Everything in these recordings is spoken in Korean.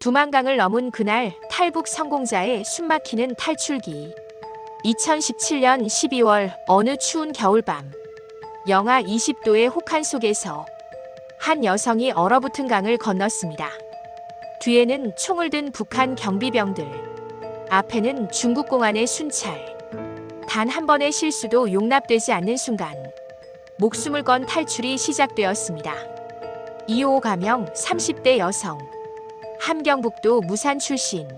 두만강을 넘은 그날 탈북 성공자의 숨막히는 탈출기. 2017년 12월 어느 추운 겨울밤. 영하 20도의 혹한 속에서 한 여성이 얼어붙은 강을 건넜습니다. 뒤에는 총을 든 북한 경비병들. 앞에는 중국 공안의 순찰. 단 한 번의 실수도 용납되지 않는 순간 목숨을 건 탈출이 시작되었습니다. 2호 가명 30대 여성. 함경북도 무산 출신.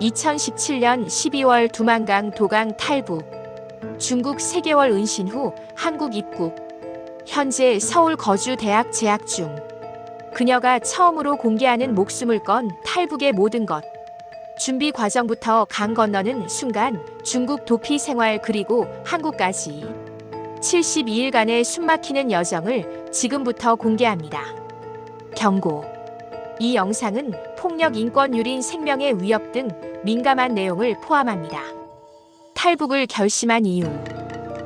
2017년 12월 두만강 도강 탈북. 중국 3개월 은신 후 한국 입국. 현재 서울 거주 대학 재학 중. 그녀가 처음으로 공개하는 목숨을 건 탈북의 모든 것. 준비 과정부터 강 건너는 순간 중국 도피 생활 그리고 한국까지 72일간의 숨막히는 여정을 지금부터 공개합니다. 경고. 이 영상은 폭력 인권 유린 생명의 위협 등 민감한 내용을 포함합니다. 탈북을 결심한 이유.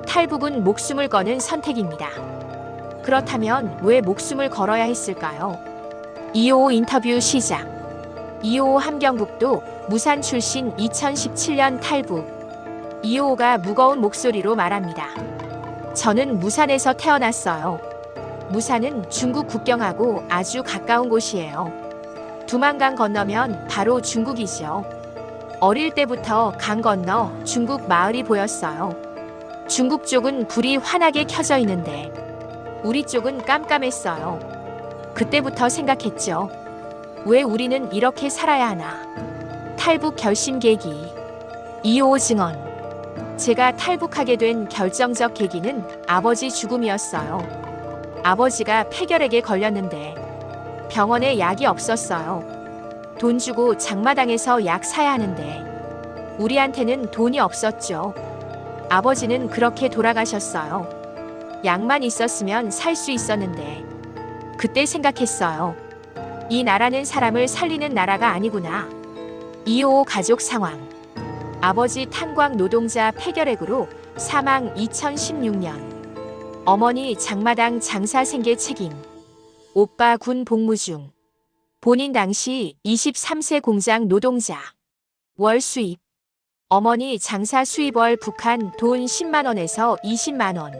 탈북은 목숨을 거는 선택입니다. 그렇다면 왜 목숨을 걸어야 했을까요? 2호 인터뷰 시작. 2호 함경북도 무산 출신 2017년 탈북. 2호가 무거운 목소리로 말합니다. 저는 무산에서 태어났어요. 무산은 중국 국경하고 아주 가까운 곳이에요. 두만강 건너면 바로 중국이죠. 어릴 때부터 강 건너 중국 마을이 보였어요. 중국 쪽은 불이 환하게 켜져 있는데 우리 쪽은 깜깜했어요. 그때부터 생각했죠. 왜 우리는 이렇게 살아야 하나? 탈북 결심 계기. 2호 증언. 제가 탈북하게 된 결정적 계기는 아버지 죽음이었어요. 아버지가 폐결핵에 걸렸는데 병원에 약이 없었어요. 돈 주고 장마당에서 약 사야 하는데 우리한테는 돈이 없었죠. 아버지는 그렇게 돌아가셨어요. 약만 있었으면 살 수 있었는데 그때 생각했어요. 이 나라는 사람을 살리는 나라가 아니구나. 2호 가족 상황. 아버지 탄광 노동자 폐결핵으로 사망 2016년. 어머니 장마당 장사 생계 책임. 오빠 군 복무 중. 본인 당시 23세 공장 노동자. 월 수입. 어머니 장사 수입월 북한 돈 10만 원에서 20만 원.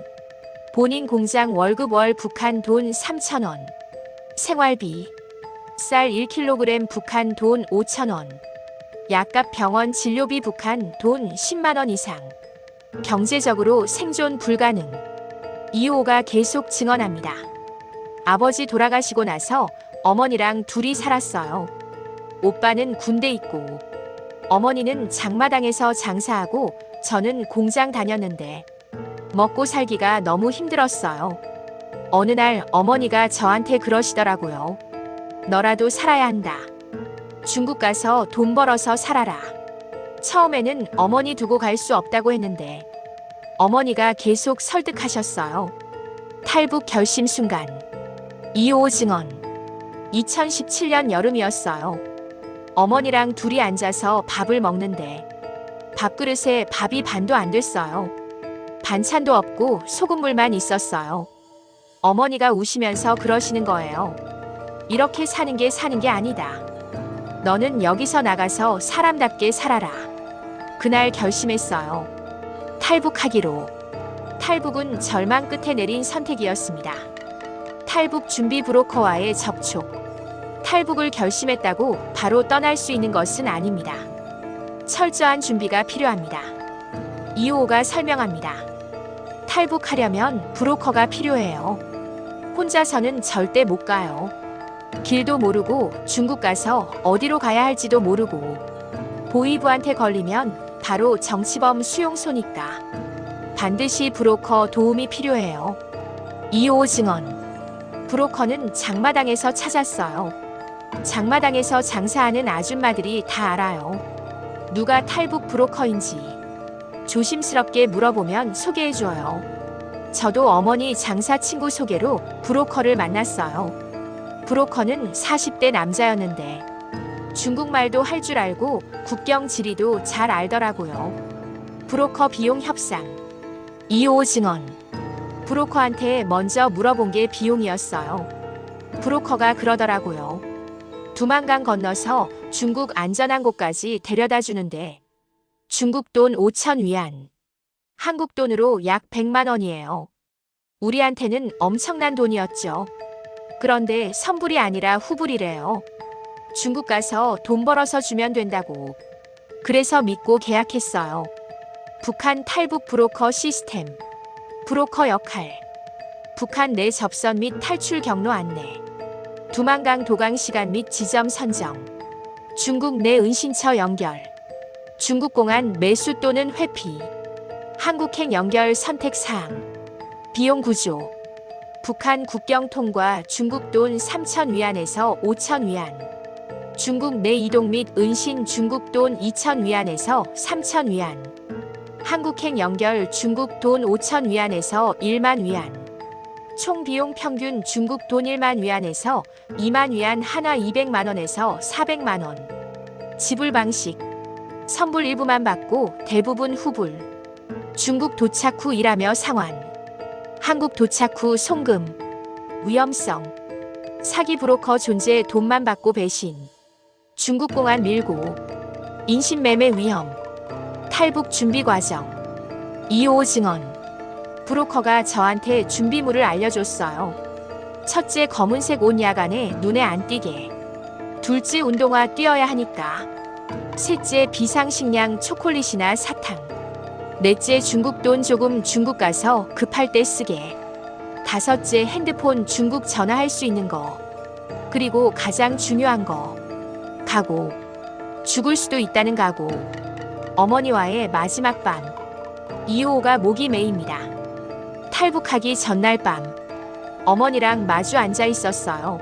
본인 공장 월급 월 북한 돈 3천 원. 생활비. 쌀 1kg 북한 돈 5천 원. 약값 병원 진료비 북한 돈 10만 원 이상. 경제적으로 생존 불가능. 이호가 계속 증언합니다. 아버지 돌아가시고 나서 어머니랑 둘이 살았어요. 오빠는 군대 있고 어머니는 장마당에서 장사하고 저는 공장 다녔는데 먹고 살기가 너무 힘들었어요. 어느 날 어머니가 저한테 그러시더라고요. 너라도 살아야 한다. 중국 가서 돈 벌어서 살아라. 처음에는 어머니 두고 갈 수 없다고 했는데 어머니가 계속 설득하셨어요. 탈북 결심 순간. 2호 증언. 2017년 여름이었어요. 어머니랑 둘이 앉아서 밥을 먹는데 밥그릇에 밥이 반도 안 됐어요. 반찬도 없고 소금물만 있었어요. 어머니가 우시면서 그러시는 거예요. 이렇게 사는 게 사는 게 아니다. 너는 여기서 나가서 사람답게 살아라. 그날 결심했어요. 탈북하기로. 탈북은 절망 끝에 내린 선택이었습니다. 탈북 준비 브로커와의 접촉. 탈북을 결심했다고 바로 떠날 수 있는 것은 아닙니다. 철저한 준비가 필요합니다. 이호가 설명합니다. 탈북하려면 브로커가 필요해요. 혼자서는 절대 못 가요. 길도 모르고 중국 가서 어디로 가야 할지도 모르고 보이부한테 걸리면 바로 정치범 수용소니까 반드시 브로커 도움이 필요해요. 2호 증언. 브로커는 장마당에서 찾았어요. 장마당에서 장사하는 아줌마들이 다 알아요. 누가 탈북 브로커인지 조심스럽게 물어보면 소개해줘요. 저도 어머니 장사 친구 소개로 브로커를 만났어요. 브로커는 40대 남자였는데 중국말도 할 줄 알고 국경 지리도 잘 알더라고요. 브로커 비용 협상. 2호 증언. 브로커한테 먼저 물어본 게 비용이었어요. 브로커가 그러더라고요. 두만강 건너서 중국 안전한 곳까지 데려다 주는데 중국 돈 5천 위안. 한국 돈으로 약 100만 원이에요. 우리한테는 엄청난 돈이었죠. 그런데 선불이 아니라 후불이래요. 중국 가서 돈 벌어서 주면 된다고. 그래서 믿고 계약했어요. 북한 탈북 브로커 시스템. 브로커 역할. 북한 내 접선 및 탈출 경로 안내. 두만강 도강 시간 및 지점 선정. 중국 내 은신처 연결. 중국 공안 매수 또는 회피. 한국행 연결 선택 사항. 비용 구조. 북한 국경 통과 중국 돈 3천 위안에서 5천 위안. 중국 내 이동 및 은신 중국 돈 2천 위안에서 3천 위안. 한국행 연결 중국 돈 5천 위안에서 1만 위안. 총 비용 평균 중국 돈 1만 위안에서 2만 위안 하나 200만 원에서 400만 원. 지불 방식. 선불 일부만 받고 대부분 후불. 중국 도착 후 일하며 상환. 한국 도착 후 송금. 위험성. 사기 브로커 존재 돈만 받고 배신. 중국 공안 밀고. 인신매매 위험. 탈북 준비 과정. 2호 증언. 브로커가 저한테 준비물을 알려줬어요. 첫째 검은색 옷 야간에 눈에 안 띄게. 둘째 운동화 뛰어야 하니까. 셋째 비상식량 초콜릿이나 사탕. 넷째 중국 돈 조금 중국 가서 급할 때 쓰게. 다섯째 핸드폰 중국 전화할 수 있는 거. 그리고 가장 중요한 거. 각오. 죽을 수도 있다는 각오. 어머니와의 마지막 밤. 2호가 목이 메입니다. 탈북하기 전날 밤. 어머니랑 마주 앉아 있었어요.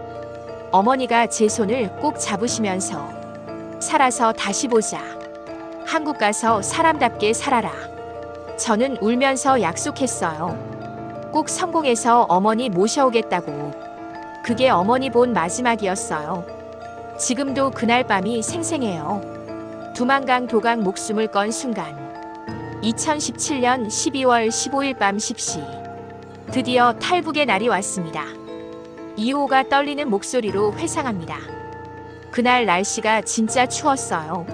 어머니가 제 손을 꼭 잡으시면서 살아서 다시 보자. 한국 가서 사람답게 살아라. 저는 울면서 약속했어요. 꼭 성공해서 어머니 모셔오겠다고. 그게 어머니 본 마지막이었어요. 지금도 그날 밤이 생생해요. 두만강 도강 목숨을 건 순간. 2017년 12월 15일 밤 10시. 드디어 탈북의 날이 왔습니다. 2호가 떨리는 목소리로 회상합니다. 그날 날씨가 진짜 추웠어요.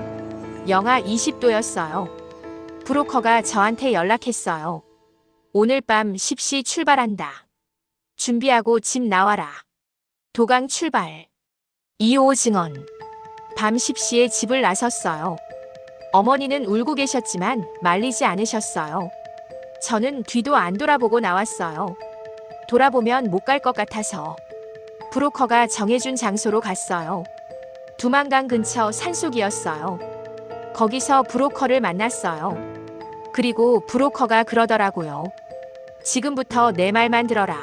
영하 20도였어요. 브로커가 저한테 연락했어요. 오늘 밤 10시 출발한다. 준비하고 집 나와라. 도강 출발. 2호 증언. 밤 10시에 집을 나섰어요. 어머니는 울고 계셨지만 말리지 않으셨어요. 저는 뒤도 안 돌아보고 나왔어요. 돌아보면 못 갈 것 같아서. 브로커가 정해준 장소로 갔어요. 두만강 근처 산속이었어요. 거기서 브로커를 만났어요. 그리고 브로커가 그러더라고요. 지금부터 내 말만 들어라.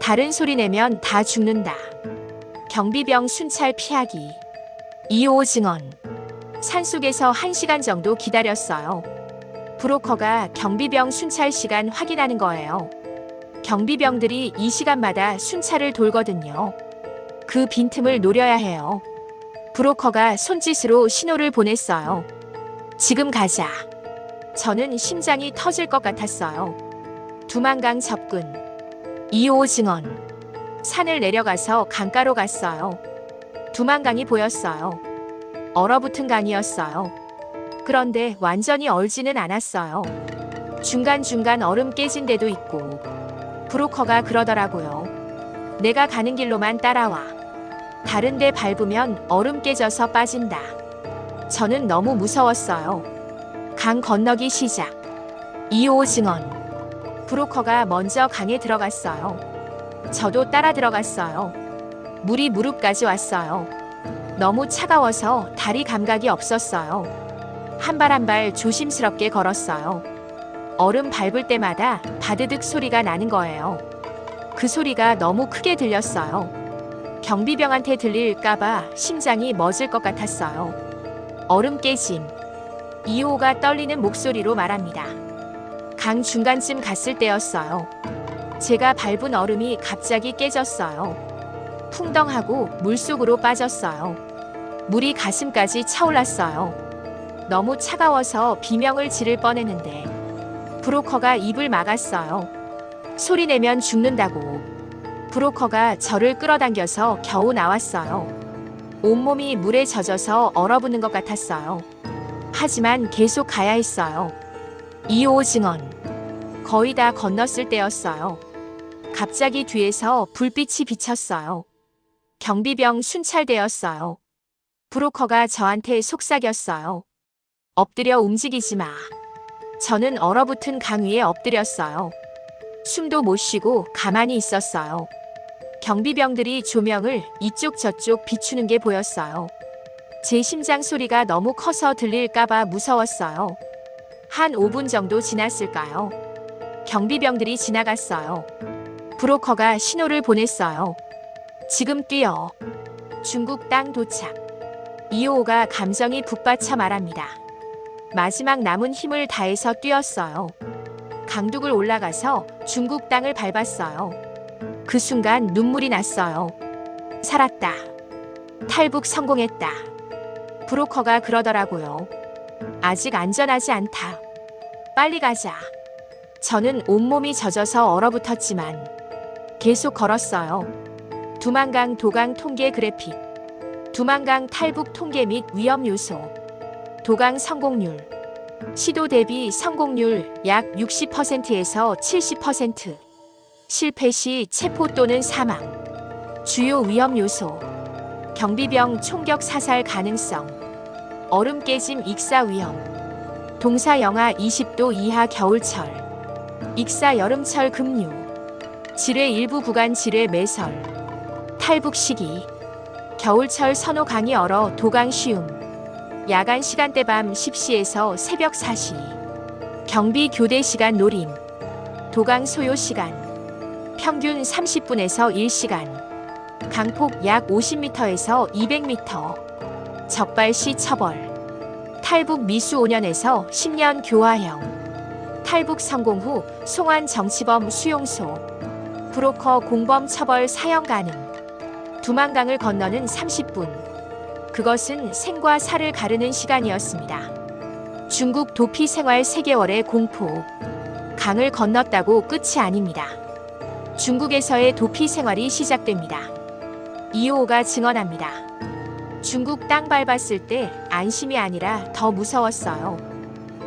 다른 소리 내면 다 죽는다. 경비병 순찰 피하기. 2호 증언. 산속에서 1시간 정도 기다렸어요. 브로커가 경비병 순찰 시간 확인하는 거예요. 경비병들이 이 시간마다 순찰을 돌거든요. 그 빈틈을 노려야 해요. 브로커가 손짓으로 신호를 보냈어요. 지금 가자. 저는 심장이 터질 것 같았어요. 두만강 접근. 2호 증언. 산을 내려가서 강가로 갔어요. 두만강이 보였어요. 얼어붙은 강이었어요. 그런데 완전히 얼지는 않았어요. 중간중간 얼음 깨진 데도 있고. 브로커가 그러더라고요. 내가 가는 길로만 따라와. 다른 데 밟으면 얼음 깨져서 빠진다. 저는 너무 무서웠어요. 강 건너기 시작. 2호 증언. 브로커가 먼저 강에 들어갔어요. 저도 따라 들어갔어요. 물이 무릎까지 왔어요. 너무 차가워서 다리 감각이 없었어요. 한 발 한 발 조심스럽게 걸었어요. 얼음 밟을 때마다 바드득 소리가 나는 거예요. 그 소리가 너무 크게 들렸어요. 경비병한테 들릴까봐 심장이 멎을 것 같았어요. 얼음 깨짐. 2호가 떨리는 목소리로 말합니다. 강 중간쯤 갔을 때였어요. 제가 밟은 얼음이 갑자기 깨졌어요. 풍덩하고 물속으로 빠졌어요. 물이 가슴까지 차올랐어요. 너무 차가워서 비명을 지를 뻔했는데 브로커가 입을 막았어요. 소리 내면 죽는다고. 브로커가 저를 끌어당겨서 겨우 나왔어요. 온몸이 물에 젖어서 얼어붙는 것 같았어요. 하지만 계속 가야 했어요. 2호 증언. 거의 다 건넜을 때였어요. 갑자기 뒤에서 불빛이 비쳤어요. 경비병 순찰대였어요. 브로커가 저한테 속삭였어요. 엎드려 움직이지 마. 저는 얼어붙은 강 위에 엎드렸어요. 숨도 못 쉬고 가만히 있었어요. 경비병들이 조명을 이쪽 저쪽 비추는 게 보였어요. 제 심장 소리가 너무 커서 들릴까봐 무서웠어요. 한 5분 정도 지났을까요? 경비병들이 지나갔어요. 브로커가 신호를 보냈어요. 지금 뛰어. 중국 땅 도착. 이호가 감정이 북받쳐 말합니다. 마지막 남은 힘을 다해서 뛰었어요. 강둑을 올라가서 중국 땅을 밟았어요. 그 순간 눈물이 났어요. 살았다. 탈북 성공했다. 브로커가 그러더라고요. 아직 안전하지 않다. 빨리 가자. 저는 온몸이 젖어서 얼어붙었지만 계속 걸었어요. 두만강 도강 통계 그래픽. 두만강 탈북 통계 및 위험 요소. 도강 성공률. 시도 대비 성공률 약 60%에서 70%. 실패 시 체포 또는 사망. 주요 위험 요소. 경비병 총격 사살 가능성. 얼음 깨짐 익사 위험. 동사 영하 20도 이하 겨울철. 익사 여름철 급류. 지뢰 일부 구간 지뢰 매설. 탈북 시기. 겨울철 선호 강이 얼어 도강 쉬움. 야간 시간대 밤 10시에서 새벽 4시. 경비 교대 시간 노림. 도강 소요 시간. 평균 30분에서 1시간. 강폭 약 50m에서 200m. 적발 시 처벌. 탈북 미수 5년에서 10년 교화형. 탈북 성공 후 송환 정치범 수용소. 브로커 공범 처벌 사형 가능. 두만강을 건너는 30분. 그것은 생과 사를 가르는 시간이었습니다. 중국 도피 생활 3개월의 공포. 강을 건넜다고 끝이 아닙니다. 중국에서의 도피 생활이 시작됩니다. 이호가 증언합니다. 중국 땅 밟았을 때 안심이 아니라 더 무서웠어요.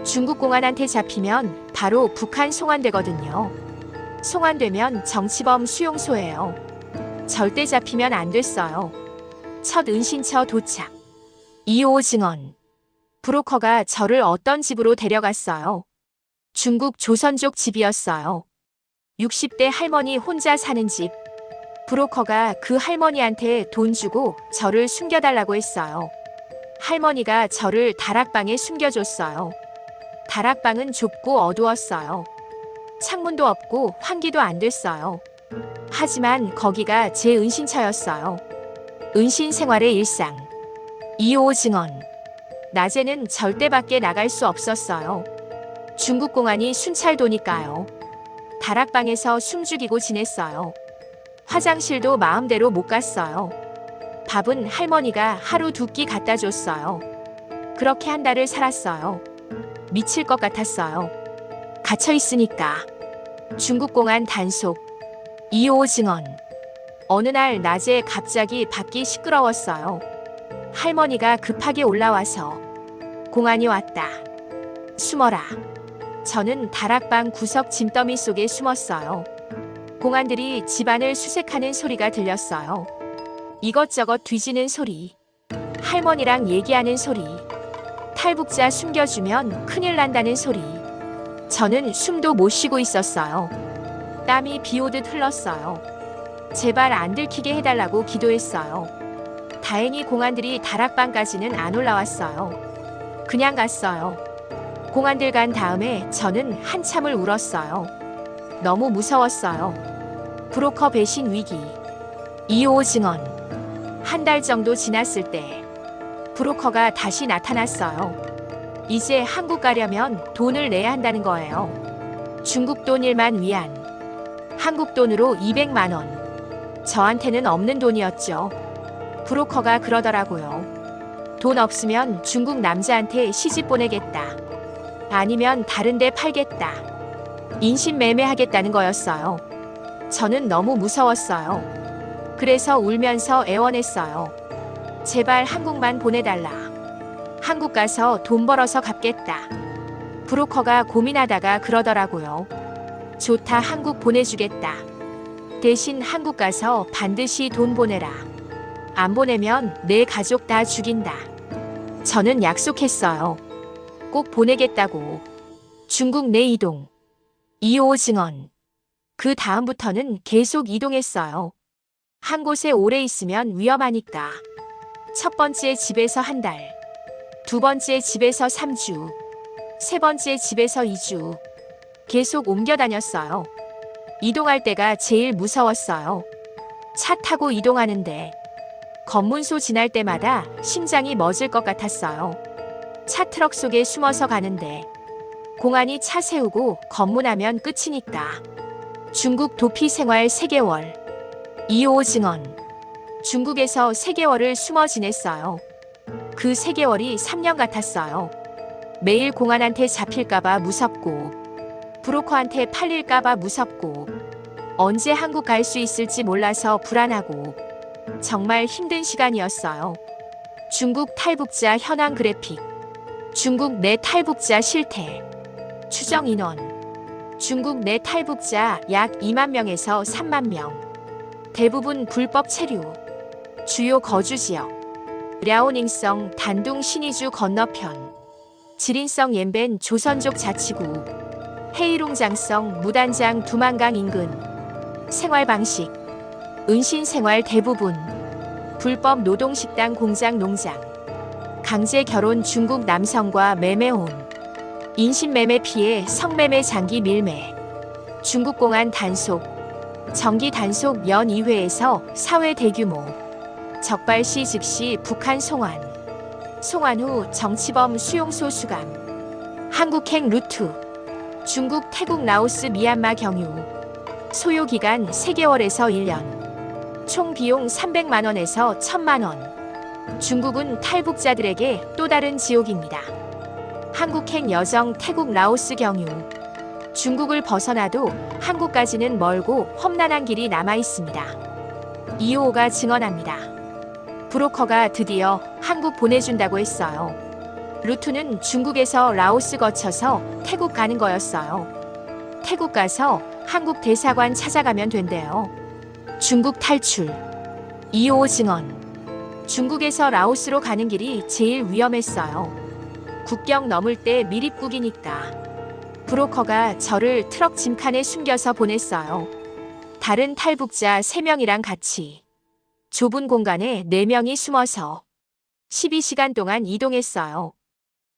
중국 공안한테 잡히면 바로 북한 송환되거든요. 송환되면 정치범 수용소예요. 절대 잡히면 안 됐어요. 첫 은신처 도착. 2호 증언. 브로커가 저를 어떤 집으로 데려갔어요. 중국 조선족 집이었어요. 60대 할머니 혼자 사는 집. 브로커가 그 할머니한테 돈 주고 저를 숨겨달라고 했어요. 할머니가 저를 다락방에 숨겨줬어요. 다락방은 좁고 어두웠어요. 창문도 없고 환기도 안 됐어요. 하지만 거기가 제 은신처였어요. 은신 생활의 일상. 2호 증언. 낮에는 절대 밖에 나갈 수 없었어요. 중국 공안이 순찰 도니까요. 다락방에서 숨죽이고 지냈어요. 화장실도 마음대로 못 갔어요. 밥은 할머니가 하루 두 끼 갖다 줬어요. 그렇게 한 달을 살았어요. 미칠 것 같았어요. 갇혀 있으니까. 중국 공안 단속. 2호 증언. 어느 날 낮에 갑자기 밖이 시끄러웠어요. 할머니가 급하게 올라와서 공안이 왔다. 숨어라. 저는 다락방 구석 짐더미 속에 숨었어요. 공안들이 집안을 수색하는 소리가 들렸어요. 이것저것 뒤지는 소리. 할머니랑 얘기하는 소리. 탈북자 숨겨주면 큰일 난다는 소리. 저는 숨도 못 쉬고 있었어요. 땀이 비 오듯 흘렀어요. 제발 안 들키게 해달라고 기도했어요. 다행히 공안들이 다락방까지는 안 올라왔어요. 그냥 갔어요. 공안들 간 다음에 저는 한참을 울었어요. 너무 무서웠어요. 브로커 배신 위기. 2호 증언. 한 달 정도 지났을 때 브로커가 다시 나타났어요. 이제 한국 가려면 돈을 내야 한다는 거예요. 중국 돈 1만 위안. 한국 돈으로 200만 원. 저한테는 없는 돈이었죠. 브로커가 그러더라고요. 돈 없으면 중국 남자한테 시집 보내겠다. 아니면 다른 데 팔겠다. 인신매매하겠다는 거였어요. 저는 너무 무서웠어요. 그래서 울면서 애원했어요. 제발 한국만 보내달라. 한국 가서 돈 벌어서 갚겠다. 브로커가 고민하다가 그러더라고요. 좋다, 한국 보내주겠다. 대신 한국 가서 반드시 돈 보내라. 안 보내면 내 가족 다 죽인다. 저는 약속했어요. 꼭 보내겠다고. 중국 내 이동. 2호 증언. 그 다음부터는 계속 이동했어요. 한 곳에 오래 있으면 위험하니까. 첫 번째 집에서 한 달. 두 번째 집에서 3주. 세 번째 집에서 2주. 계속 옮겨 다녔어요. 이동할 때가 제일 무서웠어요. 차 타고 이동하는데 검문소 지날 때마다 심장이 멎을 것 같았어요. 차 트럭 속에 숨어서 가는데 공안이 차 세우고 검문하면 끝이니까. 중국 도피 생활 3개월. 2호 증언. 중국에서 3개월을 숨어 지냈어요. 그 3개월이 3년 같았어요. 매일 공안한테 잡힐까봐 무섭고, 브로커한테 팔릴까봐 무섭고, 언제 한국 갈 수 있을지 몰라서 불안하고, 정말 힘든 시간이었어요. 중국 탈북자 현황 그래픽. 중국 내 탈북자 실태. 추정 인원. 중국 내 탈북자 약 2만 명에서 3만 명. 대부분 불법 체류. 주요 거주 지역. 랴오닝성 단둥 신이주 건너편. 지린성 옌벤 조선족 자치구. 헤이룽장성 무단장 두만강 인근. 생활 방식. 은신 생활 대부분. 불법 노동식당 공장 농장. 강제 결혼 중국 남성과 매매혼. 인신매매 피해 성매매 장기 밀매. 중국 공안 단속. 정기 단속 연 2회에서 사회 대규모. 적발 시 즉시 북한 송환. 송환 후 정치범 수용소 수감. 한국행 루트. 중국, 태국, 라오스, 미얀마 경유. 소요 기간 3개월에서 1년. 총 비용 300만 원에서 1000만 원. 중국은 탈북자들에게 또 다른 지옥입니다. 한국행 여정 태국 라오스 경유. 중국을 벗어나도 한국까지는 멀고 험난한 길이 남아 있습니다. 이호가 증언합니다. 브로커가 드디어 한국 보내준다고 했어요. 루트는 중국에서 라오스 거쳐서 태국 가는 거였어요. 태국 가서 한국 대사관 찾아가면 된대요. 중국 탈출. 2호 증언. 중국에서 라오스로 가는 길이 제일 위험했어요. 국경 넘을 때 미립국이니까. 브로커가 저를 트럭 짐칸에 숨겨서 보냈어요. 다른 탈북자 3명이랑 같이. 좁은 공간에 4명이 숨어서 12시간 동안 이동했어요.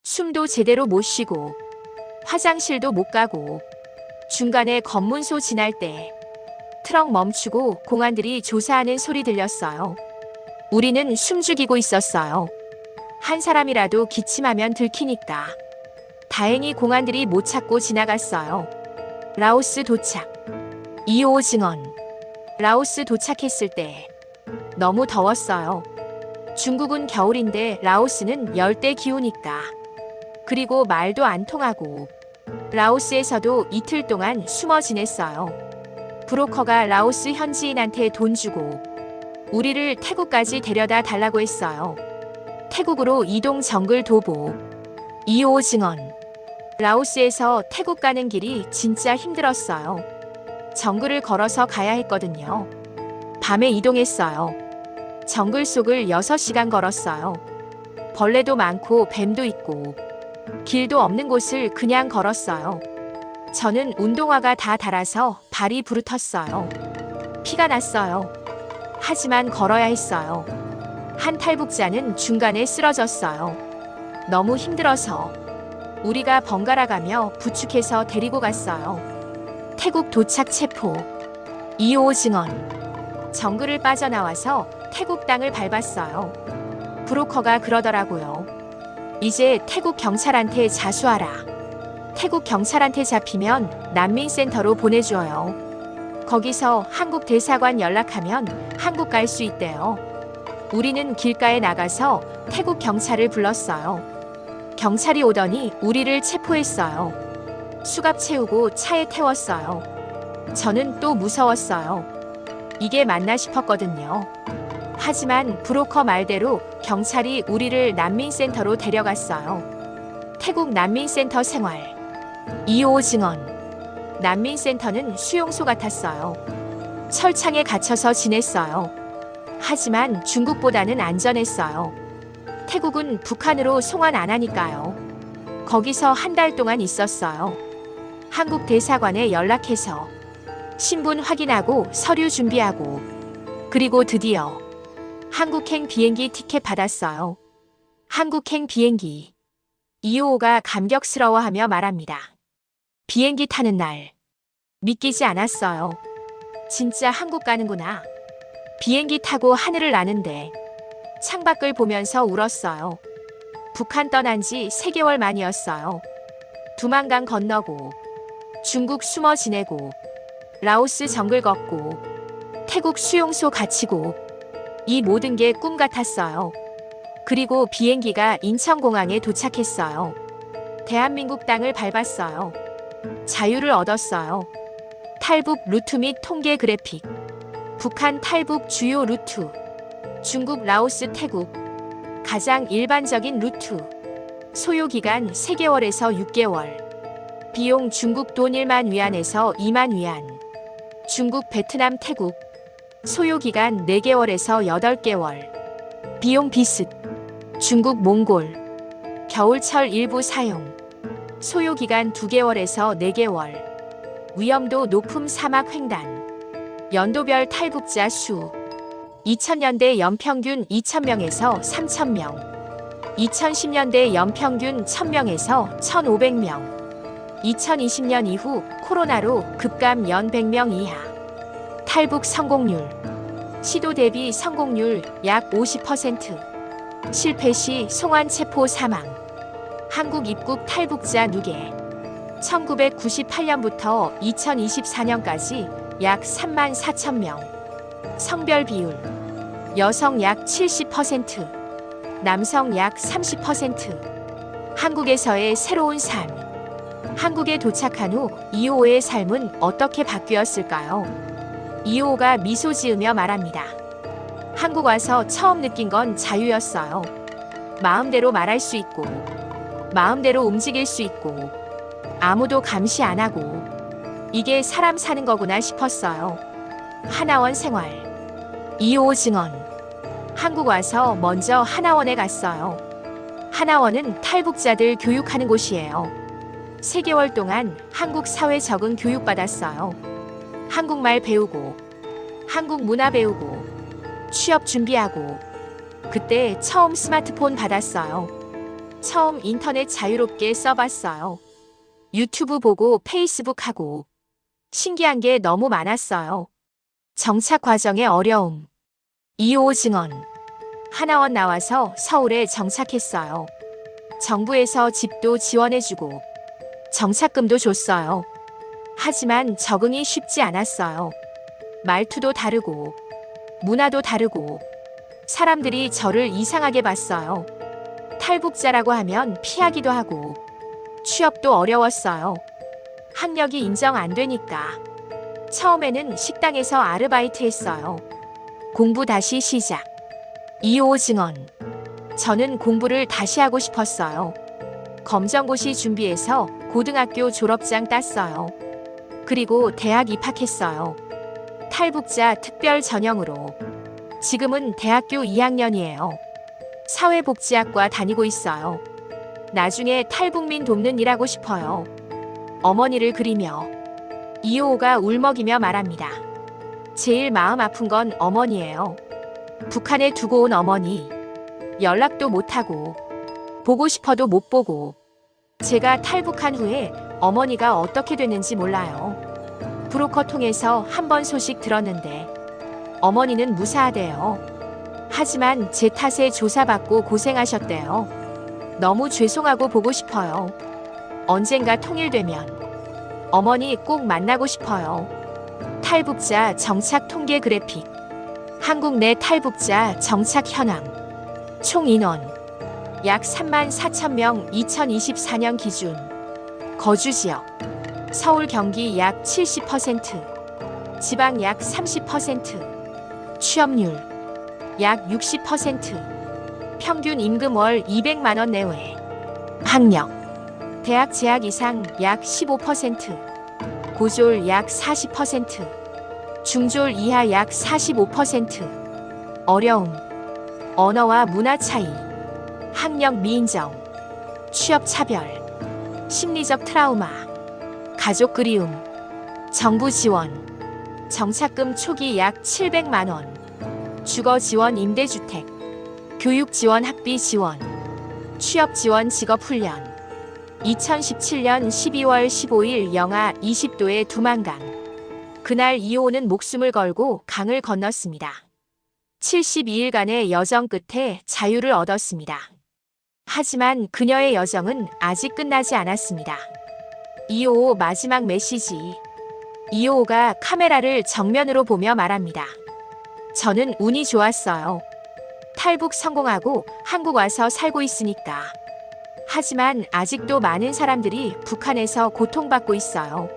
숨도 제대로 못 쉬고 화장실도 못 가고 중간에 검문소 지날 때 트럭 멈추고 공안들이 조사하는 소리 들렸어요. 우리는 숨죽이고 있었어요. 한 사람이라도 기침하면 들키니까. 다행히 공안들이 못 찾고 지나갔어요. 라오스 도착. 2호 증언. 라오스 도착했을 때 너무 더웠어요. 중국은 겨울인데 라오스는 열대 기후니까. 그리고 말도 안 통하고 라오스에서도 이틀 동안 숨어 지냈어요. 브로커가 라오스 현지인한테 돈 주고 우리를 태국까지 데려다 달라고 했어요. 태국으로 이동 정글 도보. 2호 증언. 라오스에서 태국 가는 길이 진짜 힘들었어요. 정글을 걸어서 가야 했거든요. 밤에 이동했어요. 정글 속을 6시간 걸었어요. 벌레도 많고 뱀도 있고 길도 없는 곳을 그냥 걸었어요. 저는 운동화가 다 닳아서 발이 부르텄어요. 피가 났어요. 하지만 걸어야 했어요. 한 탈북자는 중간에 쓰러졌어요. 너무 힘들어서 우리가 번갈아 가며 부축해서 데리고 갔어요. 태국 도착 체포. 2호 증언. 정글을 빠져나와서 태국 땅을 밟았어요. 브로커가 그러더라고요. 이제 태국 경찰한테 자수하라. 태국 경찰한테 잡히면 난민센터로 보내줘요. 거기서 한국 대사관 연락하면 한국 갈 수 있대요. 우리는 길가에 나가서 태국 경찰을 불렀어요. 경찰이 오더니 우리를 체포했어요. 수갑 채우고 차에 태웠어요. 저는 또 무서웠어요. 이게 맞나 싶었거든요. 하지만 브로커 말대로 경찰이 우리를 난민센터로 데려갔어요. 태국 난민센터 생활. 2호 증언. 난민센터는 수용소 같았어요. 철창에 갇혀서 지냈어요. 하지만 중국보다는 안전했어요. 태국은 북한으로 송환 안 하니까요. 거기서 한 달 동안 있었어요. 한국 대사관에 연락해서 신분 확인하고 서류 준비하고 그리고 드디어 한국행 비행기 티켓 받았어요. 한국행 비행기. 이호가 감격스러워하며 말합니다. 비행기 타는 날. 믿기지 않았어요. 진짜 한국 가는구나. 비행기 타고 하늘을 나는데 창밖을 보면서 울었어요. 북한 떠난 지 3개월 만이었어요. 두만강 건너고 중국 숨어 지내고 라오스 정글 걷고 태국 수용소 갇히고 이 모든 게 꿈 같았어요. 그리고 비행기가 인천공항에 도착했어요. 대한민국 땅을 밟았어요. 자유를 얻었어요. 탈북 루트 및 통계 그래픽. 북한 탈북 주요 루트. 중국, 라오스, 태국. 가장 일반적인 루트. 소요 기간 3개월에서 6개월. 비용 중국 돈 1만 위안에서 2만 위안. 중국, 베트남, 태국. 소요 기간 4개월에서 8개월. 비용 비슷. 중국, 몽골. 겨울철 일부 사용. 소요 기간 2개월에서 4개월. 위험도 높음 사막 횡단. 연도별 탈북자 수. 2000년대 연평균 2000명에서 3000명. 2010년대 연평균 1000명에서 1500명. 2020년 이후 코로나로 급감 연 100명 이하. 탈북 성공률. 시도 대비 성공률 약 50%. 실패 시 송환 체포 사망. 한국 입국 탈북자 누계. 1998년부터 2024년까지 약 3만 4천 명. 성별 비율. 여성 약 70%, 남성 약 30%. 한국에서의 새로운 삶. 한국에 도착한 후 이호의 삶은 어떻게 바뀌었을까요? 이호가 미소 지으며 말합니다. 한국 와서 처음 느낀 건 자유였어요. 마음대로 말할 수 있고, 마음대로 움직일 수 있고, 아무도 감시 안 하고, 이게 사람 사는 거구나 싶었어요. 하나원 생활. 2호 증언. 한국 와서 먼저 하나원에 갔어요. 하나원은 탈북자들 교육하는 곳이에요. 3개월 동안 한국 사회 적응 교육 받았어요. 한국말 배우고, 한국 문화 배우고, 취업 준비하고, 그때 처음 스마트폰 받았어요. 처음 인터넷 자유롭게 써봤어요. 유튜브 보고 페이스북 하고, 신기한 게 너무 많았어요. 정착 과정의 어려움. 2호 증언. 하나원 나와서 서울에 정착했어요. 정부에서 집도 지원해주고 정착금도 줬어요. 하지만 적응이 쉽지 않았어요. 말투도 다르고 문화도 다르고 사람들이 저를 이상하게 봤어요. 탈북자라고 하면 피하기도 하고 취업도 어려웠어요. 학력이 인정 안 되니까. 처음에는 식당에서 아르바이트 했어요. 공부 다시 시작. 2호 증언. 저는 공부를 다시 하고 싶었어요. 검정고시 준비해서 고등학교 졸업장 땄어요. 그리고 대학 입학했어요. 탈북자 특별 전형으로. 지금은 대학교 2학년이에요. 사회복지학과 다니고 있어요. 나중에 탈북민 돕는 일 하고 싶어요. 어머니를 그리며 이호가 울먹이며 말합니다. 제일 마음 아픈 건 어머니예요. 북한에 두고 온 어머니. 연락도 못하고, 보고 싶어도 못 보고. 제가 탈북한 후에 어머니가 어떻게 됐는지 몰라요. 브로커 통해서 한 번 소식 들었는데, 어머니는 무사하대요. 하지만 제 탓에 조사받고 고생하셨대요. 너무 죄송하고 보고 싶어요. 언젠가 통일되면 어머니 꼭 만나고 싶어요. 탈북자 정착 통계 그래픽. 한국 내 탈북자 정착 현황. 총 인원 약 3만 4천 명 2024년 기준. 거주 지역 서울 경기 약 70%, 지방 약 30%. 취업률 약 60%. 평균 임금 월 200만 원 내외. 학력. 대학 재학 이상 약 15%. 고졸 약 40%. 중졸 이하 약 45%. 어려움. 언어와 문화 차이. 학력 미인정. 취업 차별. 심리적 트라우마. 가족 그리움. 정부 지원. 정착금 초기 약 700만 원. 주거 지원 임대주택. 교육 지원 학비 지원. 취업 지원 직업 훈련. 2017년 12월 15일 영하 20도의 두만강. 그날 이호는 목숨을 걸고 강을 건넜습니다. 72일간의 여정 끝에 자유를 얻었습니다. 하지만 그녀의 여정은 아직 끝나지 않았습니다. 이호 마지막 메시지. 이호가 카메라를 정면으로 보며 말합니다. 저는 운이 좋았어요. 탈북 성공하고 한국 와서 살고 있으니까. 하지만 아직도 많은 사람들이 북한에서 고통받고 있어요.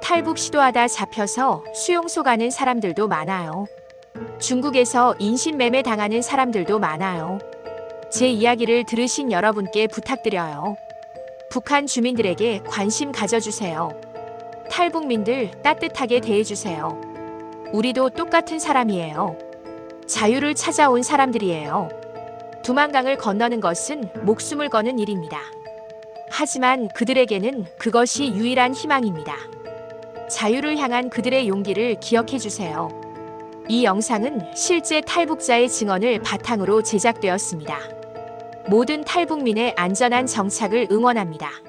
탈북 시도하다 잡혀서 수용소 가는 사람들도 많아요. 중국에서 인신매매 당하는 사람들도 많아요. 제 이야기를 들으신 여러분께 부탁드려요. 북한 주민들에게 관심 가져주세요. 탈북민들 따뜻하게 대해주세요. 우리도 똑같은 사람이에요. 자유를 찾아온 사람들이에요. 두만강을 건너는 것은 목숨을 거는 일입니다. 하지만 그들에게는 그것이 유일한 희망입니다. 자유를 향한 그들의 용기를 기억해 주세요. 이 영상은 실제 탈북자의 증언을 바탕으로 제작되었습니다. 모든 탈북민의 안전한 정착을 응원합니다.